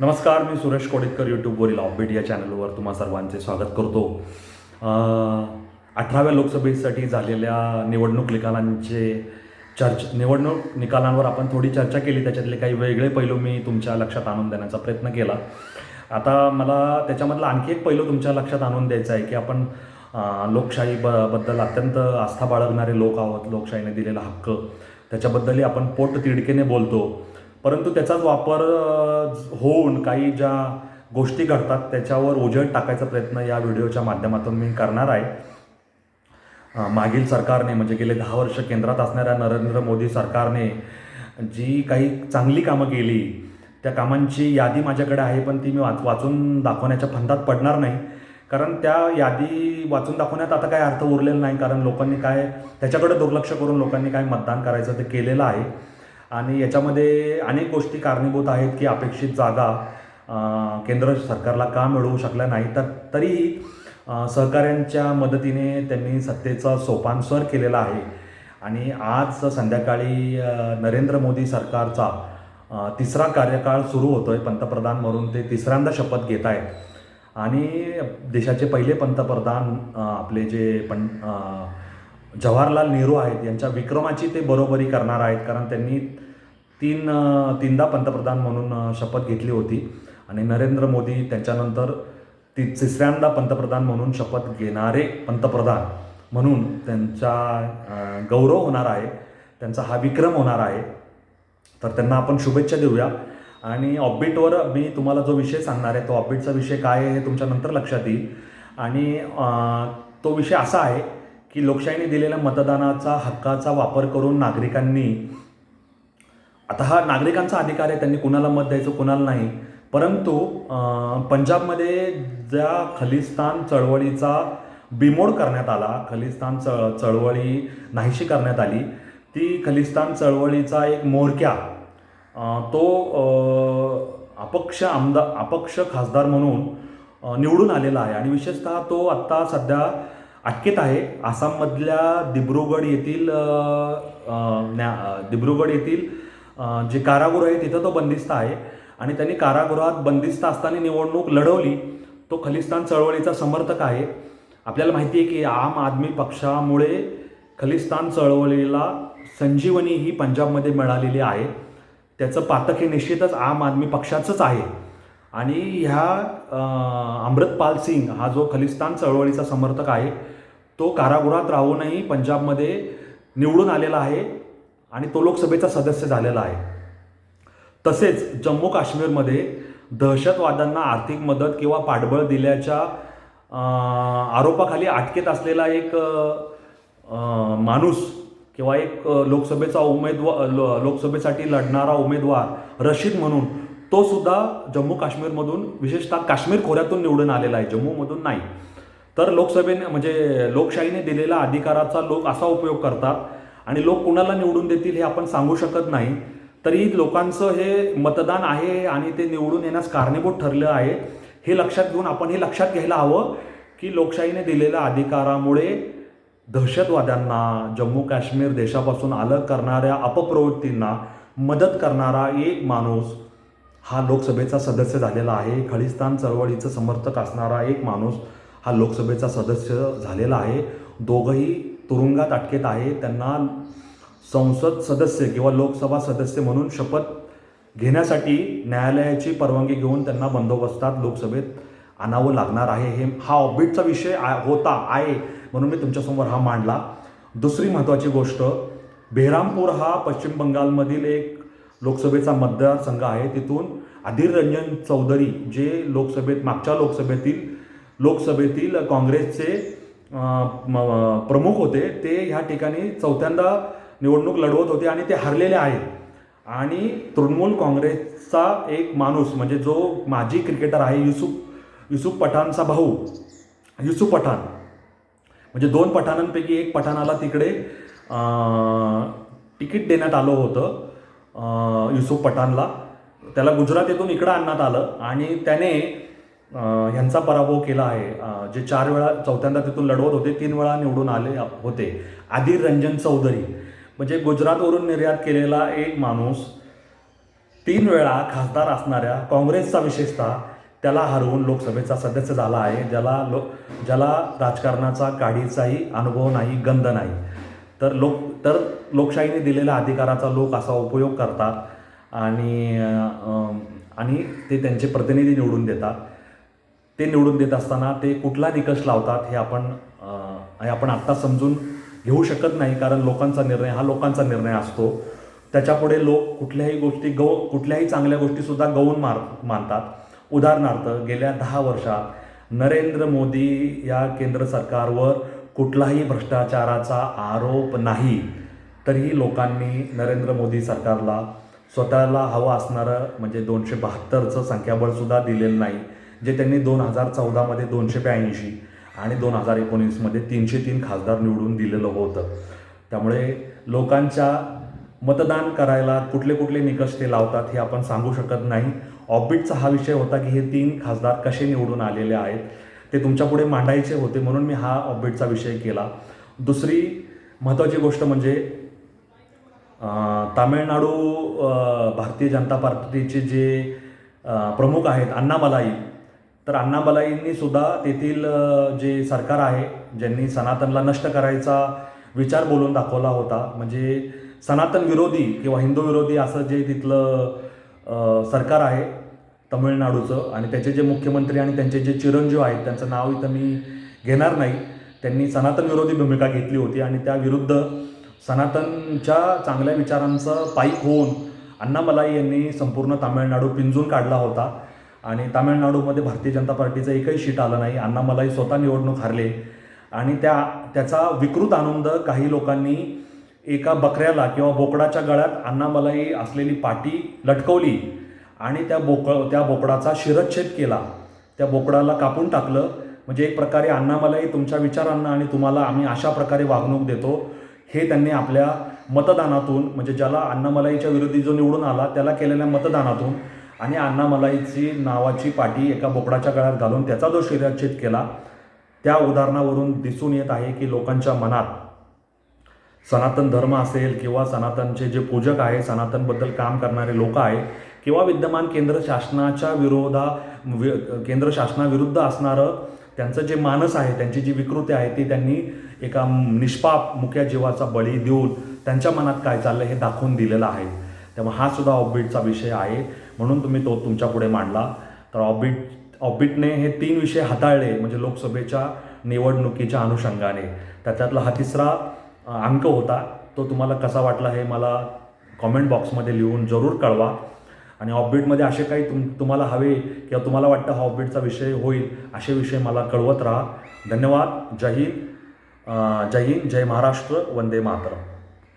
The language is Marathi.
नमस्कार मी सुरेश कोडितकर यूट्यूबवरील ऑफबीट या चॅनलवर तुम्हा सर्वांचे स्वागत करतो. अठराव्या लोकसभेसाठी झालेल्या निवडणूक निकालांचे चर्च निवडणूक निकालांवर आपण थोडी चर्चा केली त्याच्यातले काही वेगळे पैलू मी तुमच्या लक्षात आणून देण्याचा प्रयत्न केला. आता मला त्याच्यामधला आणखी एक पैलू तुमच्या लक्षात आणून द्यायचा आहे की आपण लोकशाही ब बद्दल अत्यंत आस्था बाळगणारे लोक आहोत लोकशाहीने दिलेला हक्क. त्याच्याबद्दलही आपण पोट तिडकेने बोलतो. परंतु त्याचाच वापर होऊन काही ज्या गोष्टी घडतात त्याच्यावर उजेड टाकायचा प्रयत्न या व्हिडिओच्या माध्यमातून मी करणार आहे. मागील सरकारने म्हणजे गेले दहा वर्ष केंद्रात असणाऱ्या नरेंद्र मोदी सरकारने जी काही चांगली कामं केली त्या कामांची यादी माझ्याकडे आहे पण ती मी वाच वाचून दाखवण्याच्या फंदात पडणार नाही. कारण त्या यादी वाचून दाखवण्यात आता काय अर्थ उरलेला नाही कारण लोकांनी काय त्याच्याकडे दुर्लक्ष करून लोकांनी काय मतदान करायचं ते केलेलं आहे. आणि याच्यामध्ये अनेक गोष्टी कारणीभूत आहेत की अपेक्षित जागा केंद्र सरकारला का मिळवू शकल्या नाही? तर तरीही सहकाऱ्यांच्या मदतीने त्यांनी सत्तेचा सोपान सर केलेला आहे. आणि आज संध्याकाळी नरेंद्र मोदी सरकारचा तिसरा कार्यकाळ सुरू होतो आहे पंतप्रधान म्हणून ते तिसऱ्यांदा शपथ घेत आहेत. आणि देशाचे पहिले पंतप्रधान आपले जे पण जवाहरलाल नेहरू आहेत यांच्या विक्रमाची ते बरोबरी करणार आहेत कारण त्यांनी तीन तीनदा पंतप्रधान म्हणून शपथ घेतली होती. आणि नरेंद्र मोदी त्यांच्यानंतर ती तिसऱ्यांदा पंतप्रधान म्हणून शपथ घेणारे पंतप्रधान म्हणून त्यांचा गौरव होणार आहे त्यांचा हा विक्रम होणार आहे. तर त्यांना आपण शुभेच्छा देऊया. आणि ऑफबीटवर मी तुम्हाला जो विषय सांगणार आहे तो ऑफबीटचा विषय काय आहे हे तुमच्या नंतर लक्षात येईल. आणि तो विषय असा आहे की लोकशाहीने दिलेल्या मतदानाचा हक्काचा वापर करून नागरिकांनी आता हा नागरिकांचा अधिकार आहे त्यांनी कुणाला मत द्यायचं कुणाला नाही. परंतु पंजाबमध्ये ज्या खलिस्तान चळवळीचा बिमोड करण्यात आला खलिस्तान चळ चळवळी नाहीशी करण्यात आली ती खलिस्तान चळवळीचा एक मोरक्या तो अपक्ष आमदार अपक्ष खासदार म्हणून निवडून आलेला आहे. आणि विशेषतः तो आत्ता सध्या अटकेत आहे. आसाममधल्या दिब्रुगड येथील न्या दिब्रुगड येथील जे कारागृह आहे तिथं तो बंदिस्त आहे. आणि त्यांनी कारागृहात बंदिस्त असताना निवडणूक लढवली. तो खलिस्तान चळवळीचा समर्थक आहे. आपल्याला माहिती आहे की आम आदमी पक्षामुळे खलिस्तान चळवळीला संजीवनी ही पंजाबमध्ये मिळालेली आहे. त्याचं पातक हे निश्चितच आम आदमी पक्षाचंच आहे. आणि ह्या अमृतपाल सिंग हा जो खलिस्तान चळवळीचा समर्थक आहे तो कारागृहात राहूनही पंजाबमध्ये निवडून आलेला आहे आणि तो लोकसभेचा सदस्य झालेला आहे. तसेच जम्मू काश्मीरमध्ये दहशतवाद्यांना आर्थिक मदत किंवा पाठबळ दिल्याच्या आरोपाखाली अटकेत असलेला एक माणूस किंवा एक लोकसभेचा उमेदवार लो- लोकसभेसाठी लढणारा उमेदवार रशीद म्हणून तो सुद्धा जम्मू काश्मीरमधून विशेषतः काश्मीर खोऱ्यातून निवडून आलेला आहे जम्मूमधून नाही. तर लोकसभेने म्हणजे लोकशाहीने दिलेला अधिकाराचा लोक असा उपयोग करतात आणि लोक कुणाला निवडून देतील हे आपण सांगू शकत नाही. तरी लोकांचं हे मतदान आहे आणि ते निवडून येण्यास कारणीभूत ठरलं आहे. हे लक्षात घेऊन आपण हे लक्षात घ्यायला हवं की लोकशाहीने दिलेल्या अधिकारामुळे दहशतवाद्यांना जम्मू काश्मीर देशापासून अलग करणाऱ्या अपप्रवृत्तींना मदत करणारा एक माणूस हा लोकसभेचा सदस्य झालेला आहे. खलिस्तान चळवळीचं समर्थक असणारा एक माणूस हा लोकसभेचा सदस्य झालेला आहे. दोघंही तुरुंगात अटकेत आहे. त्यांना संसद सदस्य किंवा लोकसभा सदस्य म्हणून शपथ घेण्यासाठी न्यायालयाची परवानगी घेऊन त्यांना बंदोबस्तात लोकसभेत आणावं लागणार आहे. हे हा ऑबिटचा विषय आ- होता आहे म्हणून मी तुमच्यासमोर हा मांडला. दुसरी महत्त्वाची गोष्ट बेहरामपूर हा पश्चिम बंगालमधील एक लोकसभेचा मतदारसंघ आहे तिथून अधीर रंजन चौधरी जे लोकसभेत मागच्या लोकसभेतील लोकसभेतील काँग्रेसचे म- प्रमुख होते ते ह्या ठिकाणी चौथ्यांदा निवडणूक लढवत होते आणि ते हरलेले आहेत. आणि तृणमूल काँग्रेसचा एक माणूस म्हणजे जो माजी क्रिकेटर आहे युसुफ युसुफ पठाणचा भाऊ युसुफ पठाण. म्हणजे दोन पठाणांपैकी एक पठाणाला तिकडे तिकीट देण्यात आलं होतं. युसुफ पठाणला. त्याला गुजरात येथून इकडं आणण्यात आलं आणि त्याने ह्यांचा पराभव केला आहे. जे चार वेळा चौथ्यांदा तिथून लढवत होते तीन वेळा निवडून आले होते. आदिर रंजन चौधरी. म्हणजे गुजरातवरून निर्यात केलेला एक माणूस तीन वेळा खासदार असणाऱ्या काँग्रेसचा विशेषतः त्याला हरवून लोकसभेचा सदस्य झाला आहे. ज्याला लो ज्याला राजकारणाचा काढीचाही अनुभव नाही गंध नाही. तर लोक तर लोकशाहीने दिलेल्या अधिकाराचा लोक असा उपयोग करतात आणि आणि ते त्यांचे प्रतिनिधी निवडून देतात. ते निवडून देत असताना ते कुठला निकष लावतात हे आपण हे आपण आत्ता समजून घेऊ शकत नाही कारण लोकांचा निर्णय हा लोकांचा निर्णय असतो. त्याच्यापुढे लोक कुठल्याही गोष्टी गौ कुठल्याही चांगल्या गोष्टीसुद्धा गौण मार मानतात. उदाहरणार्थ गेल्या दहा वर्षात नरेंद्र मोदी या केंद्र सरकारवर कुठलाही भ्रष्टाचाराचा आरोप नाही तरीही लोकांनी नरेंद्र मोदी सरकारला स्वतःला हवं असणारं म्हणजे दोनशे बहात्तरचं संख्याबळसुद्धा दिलेलं नाही जे त्यांनी दोन हजार चौदामध्ये दोनशे ब्याऐंशी आणि दोन हजार एकोणीसमध्ये तीनशे तीन खासदार निवडून दिलेलं होतं. त्यामुळे लोकांच्या मतदान करायला कुठले कुठले निकष ते लावतात हे आपण सांगू शकत नाही. ऑबिटचा हा विषय होता की हे तीन खासदार कसे निवडून आलेले आहेत ते तुमच्यापुढे मांडायचे होते म्हणून मी हा ऑबिटचा विषय केला. दुसरी महत्त्वाची गोष्ट म्हणजे तामिळनाडू भारतीय जनता पार्टीचे जे प्रमुख आहेत अण्णामलाई तर अण्णामलाईंनी सुद्धा तेथील जे सरकार आहे ज्यांनी सनातनला नष्ट करायचा विचार बोलून दाखवला होता म्हणजे सनातन विरोधी किंवा हिंदू विरोधी असं जे तिथलं सरकार आहे तमिळनाडूचं आणि त्याचे जे मुख्यमंत्री आणि त्यांचे जे चिरंजीव आहेत त्यांचं नाव इथं मी घेणार नाही. त्यांनी सनातन विरोधी भूमिका घेतली होती आणि त्या विरुद्ध सनातनच्या चांगल्या विचारांचं पाईक होऊन अण्णामलाई यांनी संपूर्ण तामिळनाडू पिंजून काढला होता. आणि तामिळनाडूमध्ये भारतीय जनता पार्टीचं एकही शीट आलं नाही. अण्णामलाई स्वतः निवडणूक हारले. आणि त्या त्याचा विकृत आनंद काही लोकांनी एका बकऱ्याला किंवा बोकडाच्या गळ्यात अण्णामलाई असलेली पाटी लटकवली. आणि त्या बोक त्या बोकडाचा शिरच्छेद केला. त्या बोकडाला कापून टाकलं. म्हणजे एक प्रकारे अण्णामलाई तुमच्या विचारांना आणि तुम्हाला आम्ही अशा प्रकारे वागणूक देतो. हे त्यांनी आपल्या मतदानातून म्हणजे ज्याला अण्णामलाईच्या विरोधी जो निवडून आला त्याला केलेल्या मतदानातून आणि अण्णामलाईची नावाची पाठी एका बोकडाच्या गळ्यात घालून त्याचा जो शिरच्छेद केला त्या उदाहरणावरून दिसून येत आहे की लोकांच्या मनात सनातन धर्म असेल किंवा सनातनचे जे पूजक आहे सनातनबद्दल काम करणारे लोक आहे किंवा विद्यमान केंद्र शासनाच्या विरोधा वि- केंद्र शासनाविरुद्ध असणारं त्यांचं जे मानस आहे त्यांची जी विकृती आहे ती त्यांनी एका निष्पाप मुक्या जीवाचा बळी देऊन त्यांच्या मनात काय चाललं हे दाखवून दिलेलं आहे. त्यामुळे हा सुद्धा ऑबिटचा विषय आहे. म्हणून तुम्ही तो तुमच्यापुढे मांडला. तर ऑबिट ऑबिटने हे तीन विषय हाताळले म्हणजे लोकसभेच्या निवडणुकीच्या अनुषंगाने. त्याच्यातला हा तिसरा अंक होता. तो तुम्हाला कसा वाटला हे मला कॉमेंट बॉक्समध्ये लिहून जरूर कळवा. आणि ऑफबीटमध्ये असे काही तुम तुम्हाला हवे किंवा तुम्हाला वाटतं हा ऑफबीटचा विषय होईल असे विषय मला कळवत राहा. धन्यवाद. जय हिंद. जय हिंद. जय महाराष्ट्र. वंदे मातरम.